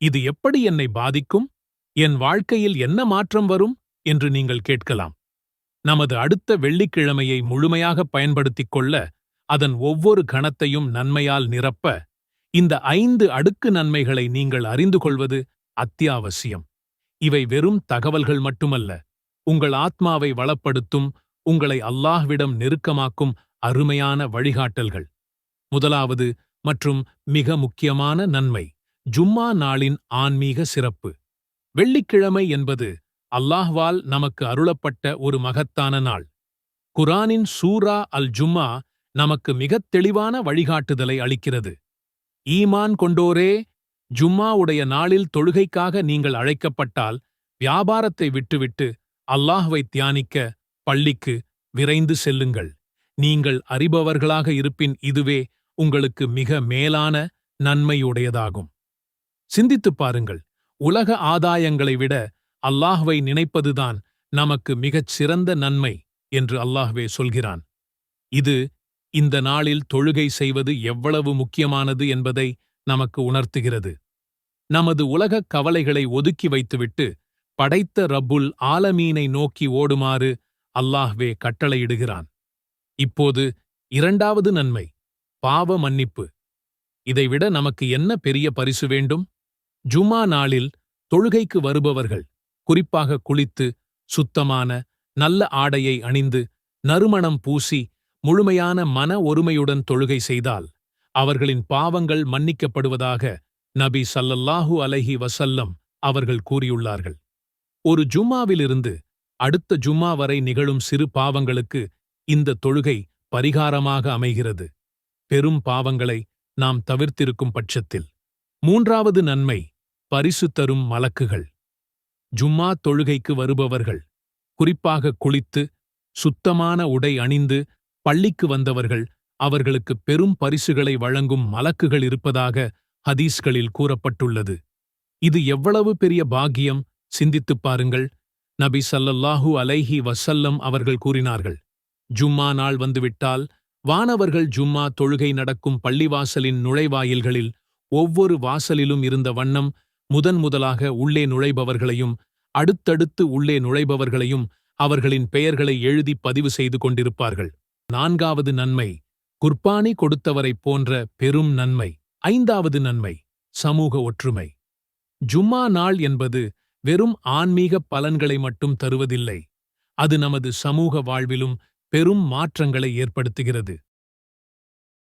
இது எப்படி என்னை பாதிக்கும்? என் வாழ்க்கையில் என்ன மாற்றம் வரும்? என்று நீங்கள் கேட்கலாம். நமது அடுத்த வெள்ளிக்கிழமையை முழுமையாக பயன்படுத்திக் கொள்ள அதன் ஒவ்வொரு கணத்தையும் நன்மையால் நிரப்ப இந்த ஐந்து அடுக்கு நன்மைகளை நீங்கள் அறிந்து கொள்வது அத்தியாவசியம். இவை வெறும் தகவல்கள் மட்டுமல்ல. உங்கள் ஆத்மாவை வளப்படுத்தும் உங்களை அல்லாஹ்விடம் நெருக்கமாக்கும் அருமையான வழிகாட்டல்கள். முதலாவது மற்றும் மிக முக்கியமான நன்மை. ஜும்மா நாளின் ஆன்மீக சிறப்பு. வெள்ளிக்கிழமை என்பது அல்லாஹ்வால் நமக்கு அருளப்பட்ட ஒரு மகத்தான நாள். குரானின் சூரா அல் ஜும்மா நமக்கு மிகத் தெளிவான வழிகாட்டுதலை அளிக்கிறது. ஈமான் கொண்டோரே ஜும்மாவுடைய நாளில் தொழுகைக்காக நீங்கள் அழைக்கப்பட்டால் வியாபாரத்தை விட்டுவிட்டு அல்லாஹ்வை தியானிக்க பள்ளிக்கு விரைந்து செல்லுங்கள். நீங்கள் அறிபவர்களாக இருப்பின் இதுவே உங்களுக்கு மிக மேலான நன்மையுடையதாகும். சிந்தித்துப் பாருங்கள். உலக ஆதாயங்களை விட அல்லாஹ்வை நினைப்பதுதான் நமக்கு மிகச் சிறந்த நன்மை என்று அல்லாஹ்வே சொல்கிறான். இது இந்த நாளில் தொழுகை செய்வது எவ்வளவு முக்கியமானது என்பதை நமக்கு உணர்த்துகிறது. நமது உலகக் கவலைகளை ஒதுக்கி வைத்துவிட்டு படைத்த ரப்புல் ஆலமீனை நோக்கி ஓடுமாறு அல்லாஹ்வே கட்டளையிடுகிறான். இப்போது இரண்டாவது நன்மை பாவ மன்னிப்பு. இதைவிட நமக்கு என்ன பெரிய பரிசு வேண்டும்? ஜுமா நாளில் தொழுகைக்கு வருபவர்கள் குறிப்பாக குளித்து சுத்தமான நல்ல ஆடையை அணிந்து நறுமணம் பூசி முழுமையான மன ஒருமையுடன் தொழுகை செய்தால் அவர்களின் பாவங்கள் மன்னிக்கப்படுவதாக நபி சல்லல்லாஹு அலைஹி வசல்லம் அவர்கள் கூறியுள்ளார்கள். ஒரு ஜும்மாவிலிருந்து அடுத்த ஜும்மா வரை நிகழும் சிறு பாவங்களுக்கு இந்த தொழுகை பரிகாரமாக அமைகிறது. பெரும் பாவங்களை நாம் தவிர்த்திருக்கும் பட்சத்தில். மூன்றாவது நன்மை பரிசு தரும் மலக்குகள். ஜும்மா தொழுகைக்கு வருபவர்கள். குறிப்பாக குளித்து சுத்தமான உடை அணிந்து பள்ளிக்கு வந்தவர்கள் அவர்களுக்கு பெரும் பரிசுகளை வழங்கும் மலக்குகள் இருப்பதாக ஹதீஸ்களில் கூறப்பட்டுள்ளது. இது எவ்வளவு பெரிய பாக்கியம்? சிந்தித்துப் பாருங்கள். நபி சல்லல்லாஹூ அலைஹி வசல்லம் அவர்கள் கூறினார்கள். ஜும்மா நாள் வந்துவிட்டால் வானவர்கள் ஜும்மா தொழுகை நடக்கும் பள்ளிவாசலின் நுழைவாயில்களில் ஒவ்வொரு வாசலிலும் இருந்த வண்ணம் முதன் முதலாக உள்ளே நுழைபவர்களையும் அடுத்தடுத்து உள்ளே நுழைபவர்களையும் அவர்களின் பெயர்களை எழுதி பதிவு செய்து கொண்டிருப்பார்கள். நான்காவது நன்மை குர்பானி கொடுத்தவரைப் போன்ற பெரும் நன்மை. ஐந்தாவது நன்மை சமூக ஒற்றுமை. ஜும்மா நாள் என்பது வெறும் ஆன்மீக பலன்களை மட்டும் தருவதில்லை. அது நமது சமூக வாழ்விலும் பெரும் மாற்றங்களை ஏற்படுத்துகிறது.